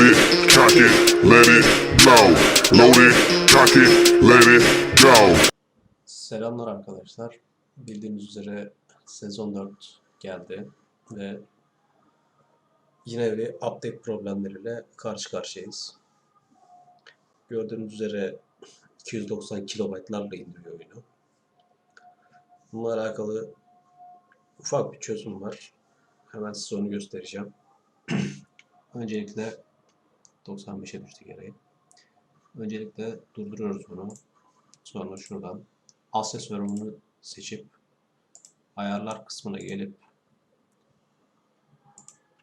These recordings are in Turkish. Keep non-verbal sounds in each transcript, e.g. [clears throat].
it, cock it, let it blow. Load it, cock it, let it go. Selamlar arkadaşlar. Bildiğiniz üzere sezon 4 geldi ve yine bir update problemleriyle karşı karşıyayız. Gördüğünüz üzere 290 kilobaytlarla indiriyor oyunu. Bununla alakalı ufak bir çözüm var. Hemen size onu göstereceğim. [clears throat] Öncelikle 95'e düştü gereği. Öncelikle durduruyoruz bunu. Sonra şuradan Asya server'ını seçip ayarlar kısmına gelip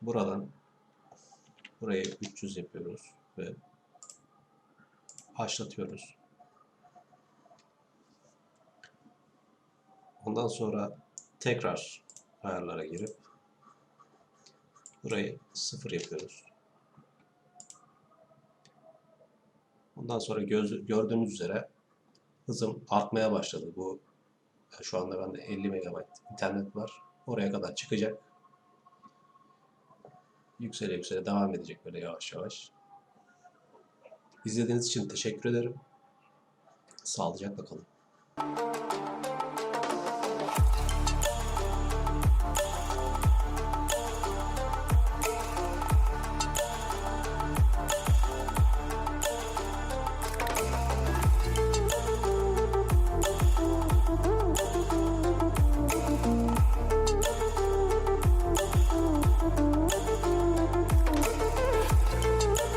buradan burayı 300 yapıyoruz ve başlatıyoruz. Ondan sonra tekrar ayarlara girip burayı 0 yapıyoruz. Ondan sonra göz, gördüğünüz üzere hızım artmaya başladı. Bu şu anda bende 50 MB internet var. Oraya kadar çıkacak. Yüksele yüksele devam edecek böyle yavaş yavaş. İzlediğiniz için teşekkür ederim. Sağlıcakla kalın.